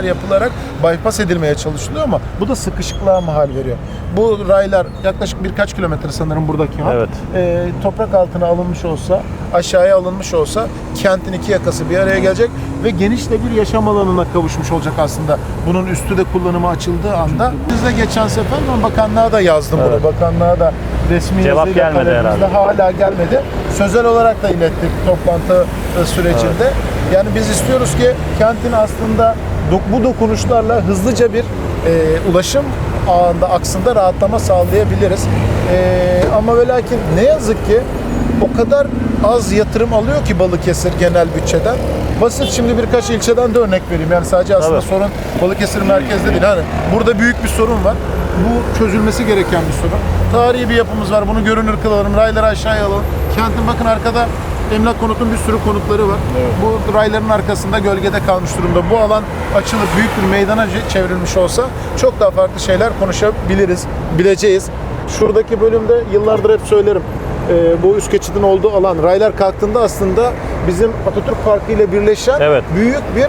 şeyler yapılarak bypass edilmeye çalışılıyor ama bu da sıkışıklığa mahal veriyor. Bu raylar yaklaşık birkaç kilometre sanırım buradaki hat. Evet. Ee, toprak altına alınmış olsa, aşağıya alınmış olsa kentin iki yakası bir araya gelecek ve geniş de bir yaşam alanına kavuşmuş olacak aslında. Bunun üstü de kullanıma açıldığı anda. Biz de geçen sefer ben bakanlığa da yazdım Evet. bunu. Bakanlığa da resmi Cevap gelmedi herhalde. hala gelmedi. Sözel olarak da ilettik toplantı e, sürecinde. Yani biz istiyoruz ki kentin aslında bu dokunuşlarla hızlıca bir e, ulaşım ağında aksında rahatlama sağlayabiliriz. E, ama ve lakin ne yazık ki o kadar az yatırım alıyor ki Balıkesir genel bütçeden. Basit şimdi birkaç ilçeden de örnek vereyim. Yani sadece aslında Tabii. sorun Balıkesir merkezde değil. Hani burada büyük bir sorun var. Bu çözülmesi gereken bir sorun. Tarihi bir yapımız var. Bunu görünür kılalım. Rayları aşağıya alalım. Kentin bakın arkada emlak konutun bir sürü konutları var. Bu rayların arkasında gölgede kalmış durumda. Bu alan açılıp büyük bir meydana çevrilmiş olsa çok daha farklı şeyler konuşabiliriz, bileceğiz. Şuradaki bölümde yıllardır hep söylerim. Ee, bu üst geçidin olduğu alan raylar kalktığında aslında bizim Atatürk Parkı ile birleşen Evet. büyük bir e,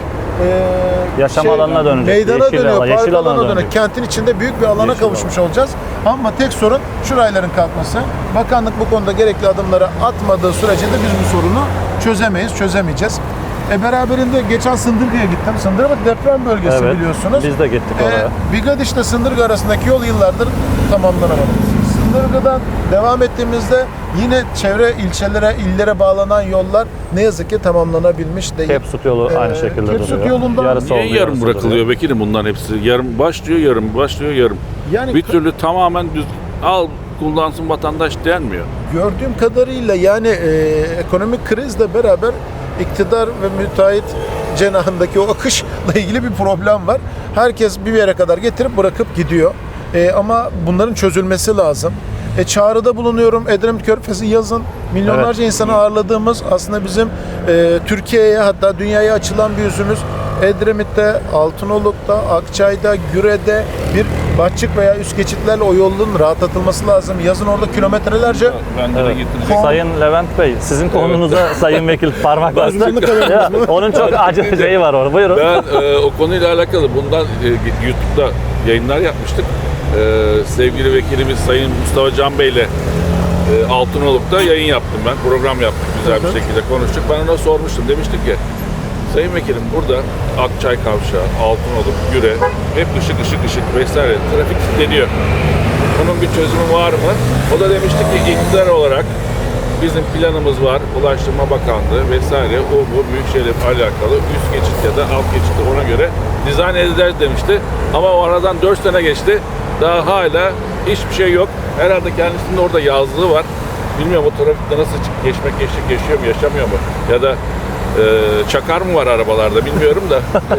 Yaşam alanına dönecek, Meydana yeşil dönüyor, alan, yeşil alana alana dönüyor. Kentin içinde büyük bir alana Yeşil kavuşmuş olacağız. Ama tek sorun şu rayların kalkması. Bakanlık bu konuda gerekli adımları atmadığı sürece de biz bu sorunu çözemeyiz, çözemeyeceğiz. E beraberinde geçen Sındırgı'ya gittim. Sındırgı deprem bölgesi Evet, biliyorsunuz. biz de gittik oraya. Bigadiş'le Sındırgı arasındaki yol yıllardır tamamlanamadı. Sındırgı'dan devam ettiğimizde yine çevre ilçelere, illere bağlanan yollar ne yazık ki tamamlanabilmiş değil. Kepsut yolu aynı Ee, şekilde Kepsut duruyor. yolundan- Yarısı Niye oldu, yarım yarısı bırakılıyor duruyor. Bekir'im bunların hepsi? Yarım başlıyor, yarım başlıyor, yarım. Yani Bir türlü tamamen düz al kullansın vatandaş denmiyor. Gördüğüm kadarıyla yani e, ekonomik krizle beraber iktidar ve müteahhit cenahındaki o akışla ilgili bir problem var. Herkes bir yere kadar getirip bırakıp gidiyor. E, ama bunların çözülmesi lazım. E, çağrıda bulunuyorum. Edremit Körfezi yazın milyonlarca insanı ağırladığımız aslında bizim e, Türkiye'ye hatta dünyaya açılan bir yüzümüz. Edremit'te, Altınoluk'ta, Akçay'da, Güre'de bir Bahçık veya üst geçitlerle o yolun rahatlatılması lazım. Yazın orada kilometrelerce Ben de Evet. getirecek. Sayın Levent Bey, sizin konunuza Sayın Vekil parmak bastı. Ya. Onun çok acı şeyi var orada. Buyurun. Ben e, o konuyla alakalı bundan e, YouTube'da yayınlar yapmıştık. E, sevgili vekilimiz Sayın Mustafa Can Bey ile e, Altınoluk'ta yayın yaptım ben. Program yaptık. Güzel bir şekilde konuştuk. Ben ona sormuştum. Demiştik ki Sayın Vekilim burada Akçay Kavşağı, Altınoluk, Güre hep ışık ışık ışık vesaire trafik kilitleniyor. Bunun bir çözümü var mı? O da demişti ki iktidar olarak bizim planımız var. Ulaştırma Bakanlığı vesaire o bu büyük şeyle alakalı üst geçit ya da alt geçitte ona göre dizayn edeceğiz demişti. Ama o aradan 4 sene geçti. Daha hala hiçbir şey yok. Herhalde kendisinin orada yazlığı var. Bilmiyorum o trafikte nasıl geçmek geçtik yaşıyor mu yaşamıyor mu? Ya da e, çakar mı var arabalarda bilmiyorum da.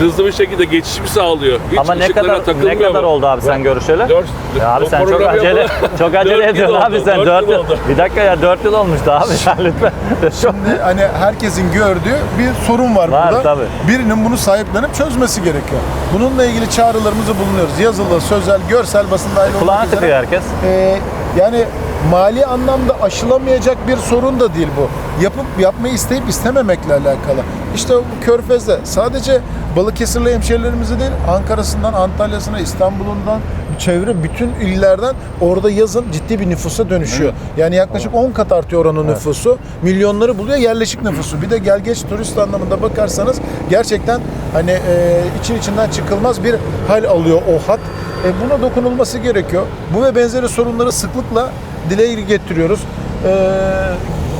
Hızlı bir şekilde geçiş mi sağlıyor? Hiç Ama ne kadar ne kadar mu? oldu abi sen görüşeli? Dört- Ya abi sen çok acele çok acele ediyorsun abi oldu, sen dört 4 yıl yıl. oldu. Bir dakika ya 4 yıl olmuştu abi sen lütfen. Şimdi hani herkesin gördüğü bir sorun var, Var, burada. tabii. Birinin bunu sahiplenip çözmesi gerekiyor. Bununla ilgili çağrılarımızı bulunuyoruz. Yazılı, sözel, görsel basın dahil kulağına olmak üzere. tıkıyor herkes. Ee, yani mali anlamda aşılamayacak bir sorun da değil bu. Yapıp yapmayı isteyip istememekle alakalı. İşte bu Körfez'de sadece Balıkesirli hemşehrilerimizi değil, Ankara'sından, Antalya'sına, İstanbul'undan, çevre bütün illerden orada yazın ciddi bir nüfusa dönüşüyor. Yani yaklaşık 10 kat artıyor oranın nüfusu. Milyonları buluyor yerleşik nüfusu. Bir de gel geç turist anlamında bakarsanız gerçekten hani e, için içinden çıkılmaz bir hal alıyor o hat. E, buna dokunulması gerekiyor. Bu ve benzeri sorunları sıklıkla dile getiriyoruz. E,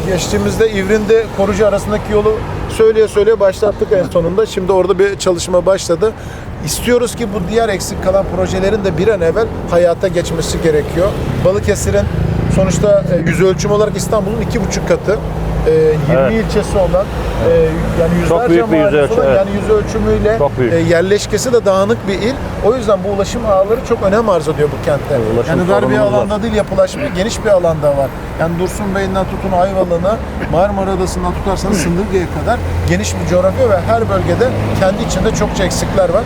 geçtiğimizde İvrin'de Korucu arasındaki yolu söyleye söyleye başlattık en sonunda. Şimdi orada bir çalışma başladı. İstiyoruz ki bu diğer eksik kalan projelerin de bir an evvel hayata geçmesi gerekiyor. Balıkesir'in sonuçta e, yüz ölçüm olarak İstanbul'un iki buçuk katı. E, 20 Evet. ilçesi olan e, yani yüzlerce büyük bir yüz olan, evet. yani yüz ölçümüyle Çok büyük. e, yerleşkesi de dağınık bir il. O yüzden bu ulaşım ağları çok önem arz ediyor bu kentte. Ulaşım yani dar bir sorunumuz var. alanda değil yapılaşma geniş bir alanda var. Yani Dursun Bey'inden tutun Ayvalık'ına, Marmara Adası'ndan tutarsanız Sındırgı'ya kadar geniş bir coğrafya ve her bölgede kendi içinde çokça eksikler var.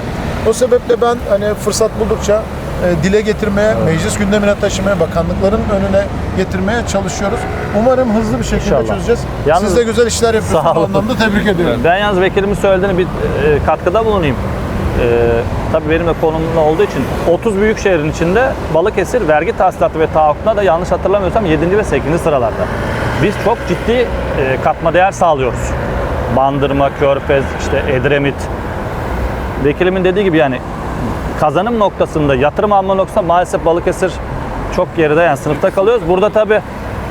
O sebeple ben hani fırsat buldukça e, dile getirmeye, meclis gündemine taşımaya, bakanlıkların önüne getirmeye çalışıyoruz. Umarım hızlı bir şekilde İnşallah. çözeceğiz. Yalnız- Siz de güzel işler yapıyorsunuz. Sağ Bu olun. anlamda tebrik ediyorum. Ben yalnız vekilimin söylediğine bir e, katkıda bulunayım. E, tabii benim de konumla olduğu için 30 büyük şehrin içinde Balıkesir vergi tahsilatı ve taahhütüne da yanlış hatırlamıyorsam 7. ve 8. sıralarda. Biz çok ciddi e, katma değer sağlıyoruz. Bandırma, Körfez, işte Edremit. Vekilimin dediği gibi yani kazanım noktasında, yatırım alma noktasında maalesef Balıkesir çok geride yani sınıfta kalıyoruz. Burada tabii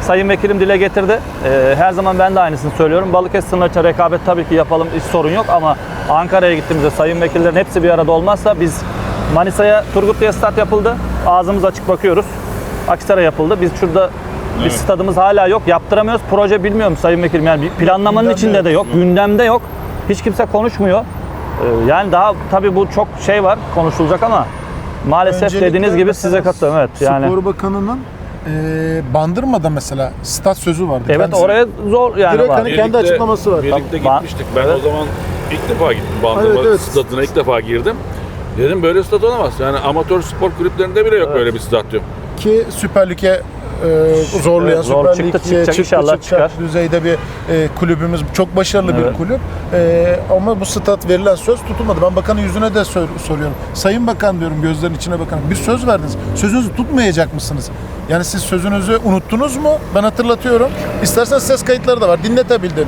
Sayın Vekilim dile getirdi. Ee, her zaman ben de aynısını söylüyorum. Balıkesir sınır için rekabet tabii ki yapalım hiç sorun yok ama Ankara'ya gittiğimizde Sayın Vekillerin hepsi bir arada olmazsa biz Manisa'ya Turgutlu'ya stat yapıldı. Ağzımız açık bakıyoruz. Akisar'a yapıldı. Biz şurada bir stadımız hala yok. Yaptıramıyoruz. Proje bilmiyorum Sayın Vekilim. Yani planlamanın Gündemde içinde yok. de yok. Gündemde yok. Hiç kimse konuşmuyor. Ee, Yani daha tabii bu çok şey var konuşulacak ama maalesef Öncelikle dediğiniz gibi size katılıyorum. Evet yani Spor Bakanı'nın e, Bandırma'da mesela stat sözü vardı. evet Kendisi- oraya zor yani Direkt var. hani kendi açıklaması var. Birlikte Ba- gitmiştik. Ben Evet. o zaman ilk defa gittim. Bandırma Evet, evet. stadına ilk defa girdim. Dedim böyle stat olamaz. Yani amatör spor kulüplerinde bile yok böyle bir stadyum. ki Süper Lig'e e, zorlayan Evet, zor Süper çıktı, Lig'e çıkacak, çıktı, inşallah çıkacak çıkar. düzeyde bir e, kulübümüz. Çok başarılı Evet. bir kulüp. E, ama bu stat verilen söz tutulmadı. Ben bakanın yüzüne de sor- soruyorum. Sayın Bakan diyorum gözlerin içine bakan. Bir söz verdiniz. Sözünüzü tutmayacak mısınız? Yani siz sözünüzü unuttunuz mu? Ben hatırlatıyorum. İstersen ses kayıtları da var. Dinletebildim.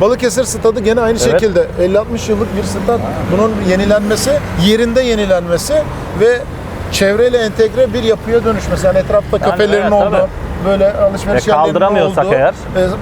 Balıkesir stadı gene aynı Evet. şekilde 50-60 yıllık bir stat. Bunun yenilenmesi, yerinde yenilenmesi ve çevreyle entegre bir yapıya dönüşmesi. Yani etrafta kafelerin evet, olduğu, tabii. böyle alışveriş E, yerlerinin olduğu eğer? e,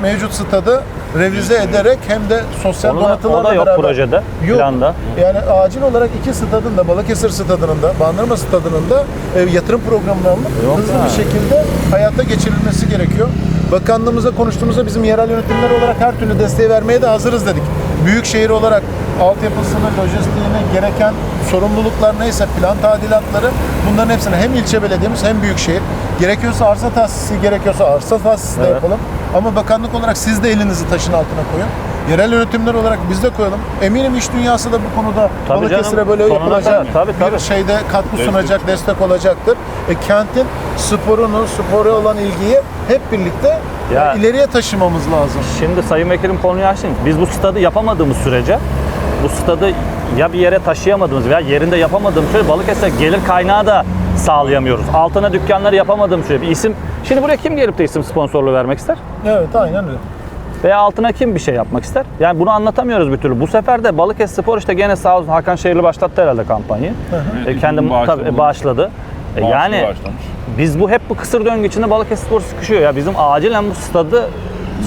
mevcut stadı revize ederek hem de sosyal Onu da- donatılarla o da yok beraber. projede, Yok. planda. Yani acil olarak iki stadın da Balıkesir stadının da Bandırma stadının da e, yatırım programına alınıp Yok hızlı ya. bir şekilde hayata geçirilmesi gerekiyor. Bakanlığımıza konuştuğumuzda bizim yerel yönetimler olarak her türlü desteği vermeye de hazırız dedik. Büyükşehir olarak altyapısını, lojistiğini, gereken sorumluluklar neyse plan tadilatları bunların hepsini hem ilçe belediyemiz hem büyükşehir gerekiyorsa arsa tahsisi gerekiyorsa arsa tahsisi de Evet. yapalım. Ama bakanlık olarak siz de elinizi taşın altına koyun. Yerel yönetimler olarak biz de koyalım. Eminim iş dünyası da bu konuda Tabii Balıkesir'e canım, böyle yapılacak kadar. Tabii, bir tabii. şeyde katkı sunacak, destek olacaktır. E, kentin sporunu, spora olan ilgiyi hep birlikte Ya- e, ileriye taşımamız lazım. Şimdi Sayın Vekilim konuyu açtın. Biz bu stadı yapamadığımız sürece bu stadı ya bir yere taşıyamadığımız veya yerinde yapamadığımız sürece Balıkesir'e gelir kaynağı da sağlayamıyoruz. Altına dükkanları yapamadığımız sürece bir isim Şimdi buraya kim gelip de isim sponsorluğu vermek ister? Evet, aynen öyle. Veya altına kim bir şey yapmak ister? Yani bunu anlatamıyoruz bir türlü. Bu sefer de Balıkesir Spor işte gene sağ olsun Hakan Şehirli başlattı herhalde kampanyayı. E, kendim Bağışladı. tabii bağışladı. E, yani başlamış. biz bu hep bu kısır döngü içinde Balıkesir Spor sıkışıyor ya. Bizim acilen bu stadı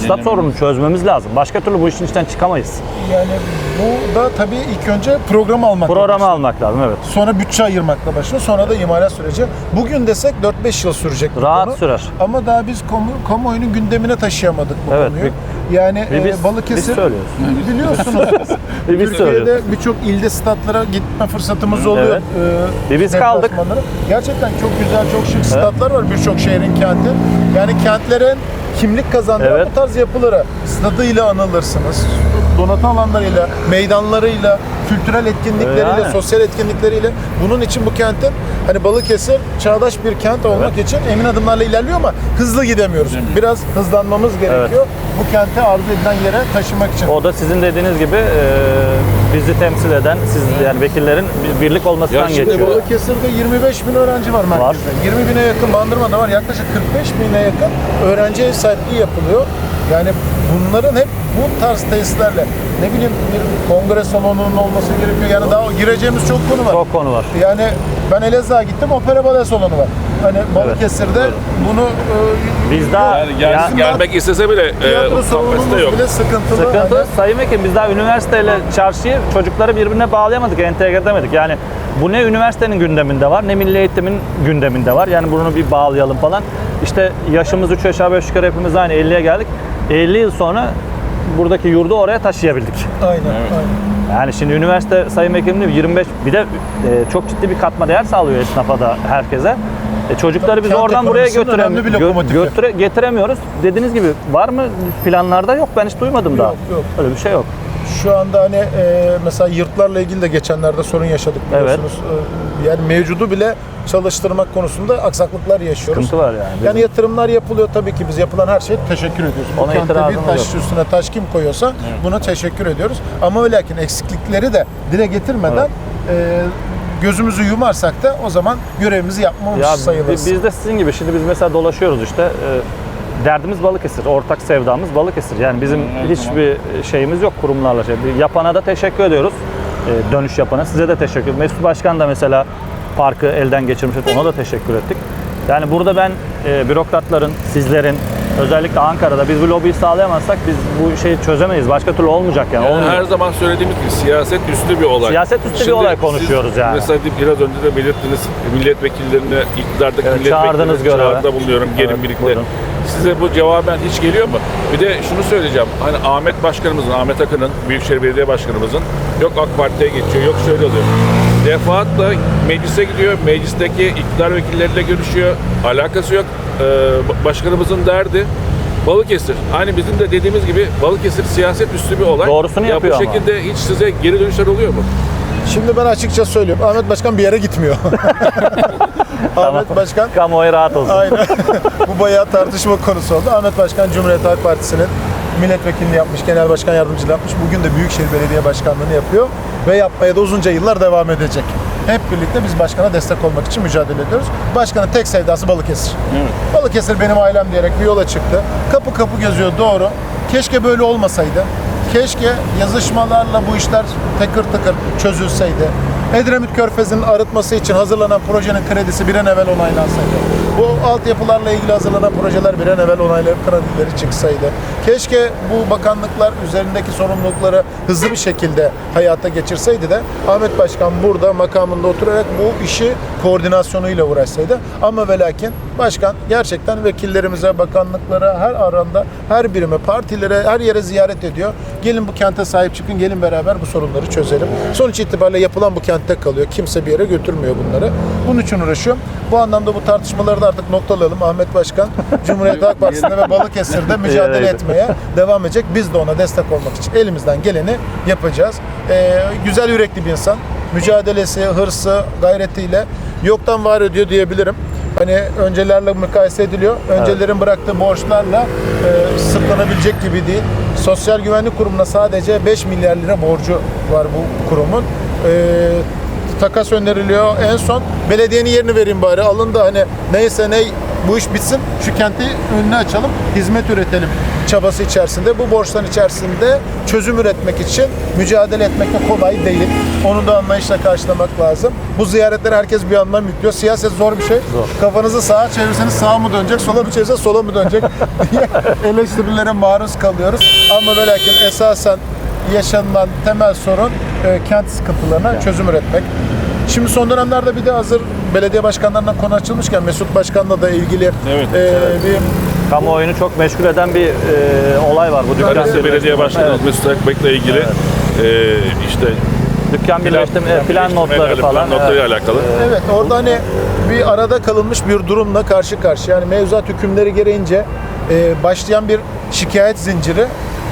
stat sorununu çözmemiz lazım. Başka türlü bu işin içinden çıkamayız. Yani bu da tabii ilk önce program almak Programı almak lazım evet. Sonra bütçe ayırmakla başlıyor. Sonra da imalat süreci. Bugün desek 4-5 yıl sürecek bu Rahat konu. sürer. Ama daha biz kamu, kamuoyunun gündemine taşıyamadık bu Evet, konuyu. bir- yani e, biz- Balıkesir biz söylüyoruz. biliyorsunuz. Biz. Türkiye'de birçok ilde statlara gitme fırsatımız oluyor. Evet. Bir biz kaldık. Gerçekten çok güzel, çok şık statlar var birçok şehrin kenti. Yani kentlerin kimlik kazandıran Evet. bu tarz yapıları stadıyla anılırsınız. Donatı alanlarıyla, meydanlarıyla, kültürel etkinlikleriyle, Yani. sosyal etkinlikleriyle. Bunun için bu kentin hani Balıkesir çağdaş bir kent olmak için emin adımlarla ilerliyor ama hızlı gidemiyoruz. Biraz hızlanmamız gerekiyor. Bu kenti arzu edilen yere taşımak için. O da sizin dediğiniz gibi e, bizi temsil eden, siz yani vekillerin bir- birlik olmasından Ya şimdi geçiyor. Balıkesir'de 25 bin öğrenci var merkezde. 20 bine yakın Bandırma'da var. Yaklaşık 45 bine yakın öğrenci ev sahipliği yapılıyor. Yani bunların hep bu tarz tesislerle ne bileyim bir kongre salonunun olması gerekiyor. Yani daha gireceğimiz çok konu var. Çok konu var. Yani ben Elazığ'a gittim opera bale salonu var. Hani Balıkesir'de bunu e, Biz daha Yani gel, ya- gelmek istese bile e, salonumuz yok. bile sıkıntılı. Sıkıntı Hani Sayın Vekilim biz daha üniversiteyle çarşıyı çocukları birbirine bağlayamadık, entegre edemedik. Yani bu ne üniversitenin gündeminde var ne milli eğitimin gündeminde var. Yani bunu bir bağlayalım falan. İşte yaşımız 3 aşağı 5 yukarı hepimiz aynı 50'ye geldik. 50 yıl sonra buradaki yurdu oraya taşıyabildik. aynen, aynen. Yani şimdi üniversite Sayın Vekilim diyor, 25 bir de e, çok ciddi bir katma değer sağlıyor esnafa da herkese. E, çocukları biz oradan buraya götürem gö- götüre- getiremiyoruz. Dediğiniz gibi var mı planlarda yok ben hiç duymadım daha. Yok, yok. Öyle bir şey yok. Şu anda hani e, mesela yırtlarla ilgili de geçenlerde sorun yaşadık biliyorsunuz. E, yani mevcudu bile çalıştırmak konusunda aksaklıklar yaşıyoruz. Sıkıntı var yani. Yani yatırımlar yapılıyor tabii ki biz yapılan her şeye teşekkür ediyoruz. Bu Ona kentte bir taş yok. üstüne taş kim koyuyorsa buna teşekkür ediyoruz. Ama ve lakin eksiklikleri de dile getirmeden e, gözümüzü yumarsak da o zaman görevimizi yapmamış Ya sayılırız. bi- biz de sizin gibi şimdi biz mesela dolaşıyoruz işte e, derdimiz Balıkesir, ortak sevdamız Balıkesir. Yani bizim hiçbir şeyimiz yok kurumlarla. Şey. Bir Yapana da teşekkür ediyoruz. E, dönüş yapana size de teşekkür ederim. Mesut Başkan da mesela parkı elden geçirmiş. Ona da teşekkür ettik. Yani burada ben e, bürokratların, sizlerin özellikle Ankara'da biz bu lobiyi sağlayamazsak biz bu şeyi çözemeyiz. Başka türlü olmayacak yani. Yani Olmuyor. her zaman söylediğimiz gibi siyaset üstü bir olay. Siyaset üstü bir Şimdi olay siz konuşuyoruz yani. Mesela biraz önce de belirttiniz milletvekillerini, iktidardaki Evet, çağırdınız milletvekillerine göreve. çağrıda bulunuyorum gelin Evet, birlikte. buyurun. Size bu cevaben hiç geliyor mu? Bir de şunu söyleyeceğim. Hani Ahmet Başkanımızın, Ahmet Akın'ın, Büyükşehir Belediye Başkanımızın yok AK Parti'ye geçiyor, yok şöyle oluyor. Defaatle meclise gidiyor, meclisteki iktidar vekilleriyle görüşüyor. Alakası yok. Ee, başkanımızın derdi Balıkesir. Hani bizim de dediğimiz gibi Balıkesir siyaset üstü bir olay. Doğrusunu ya yapıyor bu ama. şekilde hiç size geri dönüşler oluyor mu? Şimdi ben açıkça söylüyorum. Ahmet Başkan bir yere gitmiyor. Ahmet Başkan Kamuoyu rahat olsun. Aynen. Bu bayağı tartışma konusu oldu. Ahmet Başkan Cumhuriyet Halk Partisi'nin milletvekilliğini yapmış, genel başkan yardımcılığı yapmış. Bugün de Büyükşehir Belediye Başkanlığı'nı yapıyor ve yapmaya da uzunca yıllar devam edecek. Hep birlikte biz başkana destek olmak için mücadele ediyoruz. Başkanın tek sevdası Balıkesir. Balıkesir benim ailem diyerek bir yola çıktı. Kapı kapı geziyor doğru. Keşke böyle olmasaydı. Keşke yazışmalarla bu işler tıkır tıkır çözülseydi. Edremit Körfezi'nin arıtması için hazırlanan projenin kredisi bir an evvel onaylansaydı. Bu altyapılarla ilgili hazırlanan projeler bir an evvel onaylanıp kredileri çıksaydı. Keşke bu bakanlıklar üzerindeki sorumlulukları hızlı bir şekilde hayata geçirseydi de Ahmet Başkan burada makamında oturarak bu işi koordinasyonuyla uğraşsaydı. Ama ve lakin başkan gerçekten vekillerimize, bakanlıklara, her aranda, her birime, partilere, her yere ziyaret ediyor. Gelin bu kente sahip çıkın, gelin beraber bu sorunları çözelim. Sonuç itibariyle yapılan bu kentte kalıyor. Kimse bir yere götürmüyor bunları. Bunun için uğraşıyorum. Bu anlamda bu tartışmaları da artık noktalayalım. Ahmet Başkan, Cumhuriyet Halk Partisi'nde ve Balıkesir'de mücadele etmeye devam edecek. Biz de ona destek olmak için elimizden geleni yapacağız. Ee, güzel yürekli bir insan. Mücadelesi, hırsı, gayretiyle yoktan var ediyor diyebilirim. Hani öncelerle mukayese ediliyor. Öncelerin bıraktığı borçlarla e, sırtlanabilecek gibi değil. Sosyal Güvenlik Kurumu'na sadece 5 milyar lira borcu var bu kurumun. E, takas öneriliyor. En son belediyenin yerini vereyim bari. Alın da hani neyse ne bu iş bitsin. Şu kenti önüne açalım. Hizmet üretelim çabası içerisinde. Bu borçların içerisinde çözüm üretmek için mücadele etmek de kolay değil. Onu da anlayışla karşılamak lazım. Bu ziyaretleri herkes bir anlam yüklüyor. Siyaset zor bir şey. Kafanızı sağa çevirseniz sağa mı dönecek, sola mı çevirseniz sola mı dönecek diye eleştirilere maruz kalıyoruz. Ama ve lakin esasen yaşanılan temel sorun e, kent sıkıntılarına çözüm üretmek. Şimdi son dönemlerde bir de hazır belediye başkanlarından konu açılmışken Mesut Başkan'la da ilgili Evet, e, evet. bir Kamuoyunu çok meşgul eden bir e, olay var bu dükkan Karası. Belediye Başkanı Evet. Mesut Akbek'le ilgili e, işte Dükkan birleştirme, e, plan notları falan. Plan notlarıyla evet. alakalı. Evet orada hani bir arada kalınmış bir durumla karşı karşıya. Yani mevzuat hükümleri gereğince e, başlayan bir şikayet zinciri.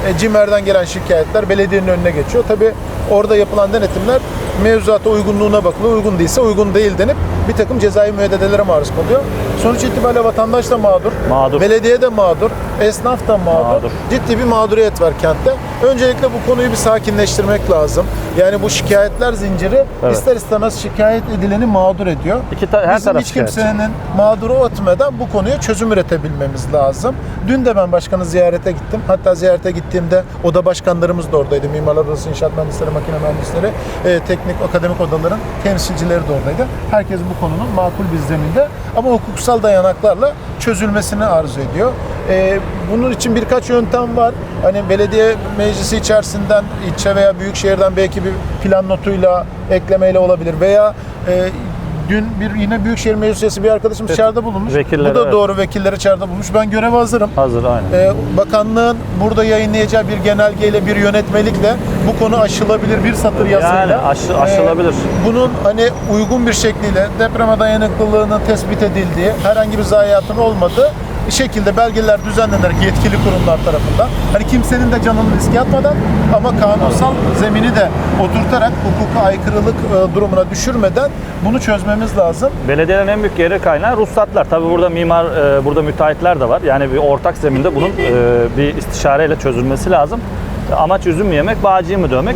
E, CİMER'den gelen şikayetler belediyenin önüne geçiyor. Tabi orada yapılan denetimler mevzuata uygunluğuna bakılıyor. Uygun değilse uygun değil denip bir takım cezai müeyyidedelere maruz kalıyor. Sonuç itibariyle vatandaş da mağdur. Mağdur. Belediye de mağdur. Esnaf da mağdur. Mağdur. Ciddi bir mağduriyet var kentte. Öncelikle bu konuyu bir sakinleştirmek lazım. Yani bu şikayetler zinciri Evet. ister istemez şikayet edileni mağdur ediyor. İki ta- her Bizim taraf hiç kimsenin mağduru etmeden bu konuya çözüm üretebilmemiz lazım. Dün de ben başkanı ziyarete gittim. Hatta ziyarete gittiğimde oda başkanlarımız da oradaydı. Mimarlar Odası, İnşaat Mühendisleri, Makine Mühendisleri, e, teknik, akademik odaların temsilcileri de oradaydı. Herkes bu konunun makul bir zeminde ama hukuksal dayanaklarla çözülmesini arzu ediyor. E, bunun için birkaç yöntem var. Hani belediye meclisi içerisinden ilçe veya büyük şehirden belki bir plan notuyla eklemeyle olabilir veya e, dün bir yine Büyükşehir Meclis üyesi bir arkadaşımız çağrıda bulunmuş. Vekilleri, Bu da evet. doğru vekilleri çağrıda bulmuş. Ben göreve hazırım. Hazır aynen. Ee, bakanlığın burada yayınlayacağı bir genelgeyle, bir yönetmelikle bu konu aşılabilir bir satır yazıyla. Yani aşı- aşılabilir. bunun hani uygun bir şekliyle depreme dayanıklılığının tespit edildiği, herhangi bir zayiatın olmadığı şekilde belgeler düzenlenerek yetkili kurumlar tarafından hani kimsenin de canını riske atmadan ama kanunsal zemini de oturtarak hukuka aykırılık e, durumuna düşürmeden bunu çözmemiz lazım. Belediyelerin en büyük gelir kaynağı ruhsatlar. Tabii burada mimar, e, burada müteahhitler de var. Yani bir ortak zeminde bunun e, bir istişareyle çözülmesi lazım. Amaç üzüm yemek, bağcıyı mı dövmek?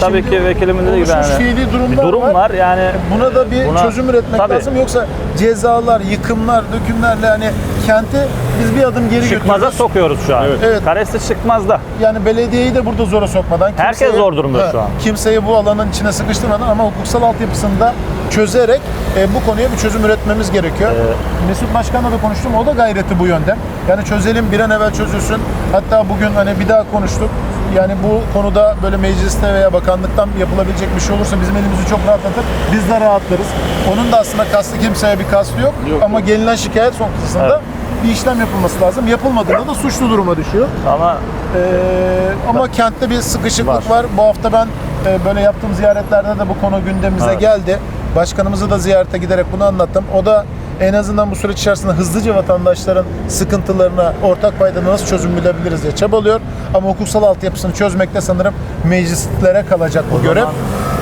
Tabii Şimdi ki vekilimin dediği gibi yani fiili durumlar bir durum var. var. Yani Buna da bir Buna- çözüm üretmek Tabii. lazım. Yoksa cezalar, yıkımlar, dökümlerle hani kenti biz bir adım geri çıkmaza götürüyoruz. sokuyoruz şu an. Evet. Evet. Karesi çıkmazda. Yani belediyeyi de burada zora sokmadan Herkes zor durumda şu an. Kimseyi bu alanın içine sıkıştırmadan ama hukuksal altyapısını da çözerek e, bu konuya bir çözüm üretmemiz gerekiyor. Ee, Mesut Başkan'la da konuştum. O da gayreti bu yönde. Yani çözelim bir an evvel çözülsün. Hatta bugün hani bir daha konuştuk. Yani bu konuda böyle mecliste veya bakanlıktan yapılabilecek bir şey olursa bizim elimizi çok rahatlatır. Biz de rahatlarız. Onun da aslında kastı kimseye bir kastı yok. Yok, ama yok. gelinen şikayet sonrasında Evet. bir işlem yapılması lazım. Yapılmadığında da suçlu duruma düşüyor. Ama Ee, ama kentte bir sıkışıklık Var. var. Bu hafta ben e, böyle yaptığım ziyaretlerde de bu konu gündemimize Evet. geldi. Başkanımızı da ziyarete giderek bunu anlattım. O da en azından bu süreç içerisinde hızlıca vatandaşların sıkıntılarına ortak paydada nasıl çözüm bulabiliriz diye çabalıyor. Ama hukuksal altyapısını çözmekte sanırım meclislere kalacak bu görev. zaman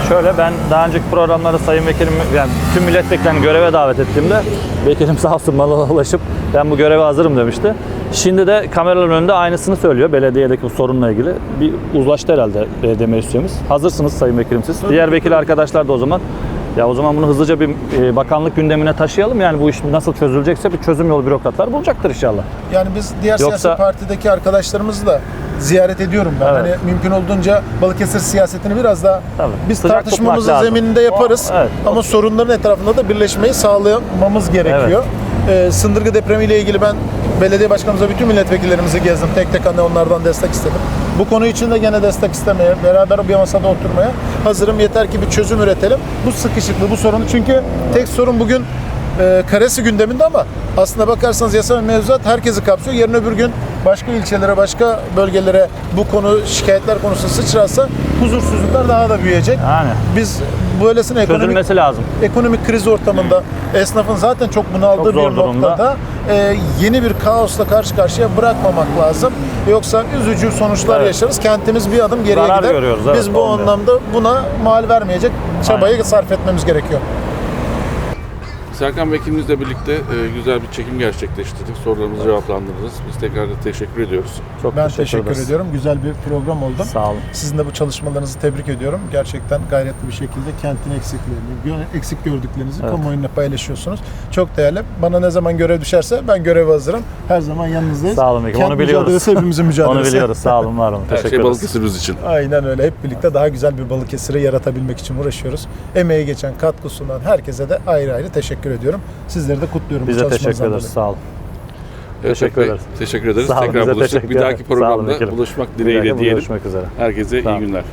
Şöyle ben daha önceki programlarda Sayın Vekilim yani tüm milletvekillerini göreve davet ettiğimde vekilim sağ olsun bana ulaşıp ben bu göreve hazırım demişti. Şimdi de kameraların önünde aynısını söylüyor belediyedeki bu sorunla ilgili. Bir uzlaştı herhalde belediye meclis üyemiz. Hazırsınız Sayın Vekilim siz. Diğer vekil arkadaşlar da o zaman ya o zaman bunu hızlıca bir e, bakanlık gündemine taşıyalım. Yani bu iş nasıl çözülecekse bir çözüm yolu bürokratlar bulacaktır inşallah. Yani biz diğer Yoksa- siyasi partideki arkadaşlarımızı da ziyaret ediyorum ben. Evet. Hani mümkün olduğunca Balıkesir siyasetini biraz daha Tabii. biz Sıcak tartışmamızı zemininde yaparız. Evet. Ama sorunların etrafında da birleşmeyi sağlamamız gerekiyor. Ee, Sındırgı depremiyle ilgili ben belediye başkanımıza bütün milletvekillerimizi gezdim. Tek tek hani onlardan destek istedim. Bu konu için de gene destek istemeye, beraber bir masada oturmaya hazırım. Yeter ki bir çözüm üretelim. Bu sıkışıklığı, bu sorunu çünkü tek sorun bugün e, karesi gündeminde ama aslında bakarsanız yasa ve mevzuat herkesi kapsıyor. Yarın öbür gün başka ilçelere, başka bölgelere bu konu şikayetler konusu sıçrarsa huzursuzluklar daha da büyüyecek. Yani Biz böylesine ekonomik çözülmesi lazım. ekonomik kriz ortamında esnafın zaten çok bunaldığı Çok bir durumda. noktada e, yeni bir kaosla karşı karşıya bırakmamak lazım. Yoksa üzücü sonuçlar Evet. yaşarız. Kentimiz bir adım geriye Zarar gider. görüyoruz, evet, Biz bu olmuyor. anlamda buna mal vermeyecek çabayı sarf etmemiz gerekiyor. Serkan Vekilimizle birlikte e, güzel bir çekim gerçekleştirdik. Sorularımızı cevaplandırdınız. Biz tekrar da teşekkür ediyoruz. Çok Ben teşekkür, teşekkür, ederiz. ediyorum. Güzel bir program oldu. Sağ olun. Sizin de bu çalışmalarınızı tebrik ediyorum. Gerçekten gayretli bir şekilde kentin eksiklerini, gö- eksik gördüklerinizi Evet. kamuoyuyla paylaşıyorsunuz. Çok değerli. Bana ne zaman görev düşerse ben göreve hazırım. Her zaman yanınızdayız. Sağ olun Vekilim, Kent onu biliyoruz. mücadelesi hepimizin mücadelesi. Onu biliyoruz. Sağ olun, var olun. Her Teşekkür şey ederiz. Balıkesir'imiz için. Aynen öyle. Hep birlikte daha güzel bir Balıkesir'i yaratabilmek için uğraşıyoruz. Emeği geçen, katkı sunan herkese de ayrı ayrı teşekkür ediyorum. Sizleri de kutluyorum. Biz de teşekkür ederiz. Sağ olun. Evet, Teşekkür ederiz. Teşekkür ederiz. Sağ olun, tekrar buluştuk. teşekkür Bir dahaki programda buluşmak dileğiyle diyelim. Görüşmek üzere. Herkese Sağ iyi olun. günler.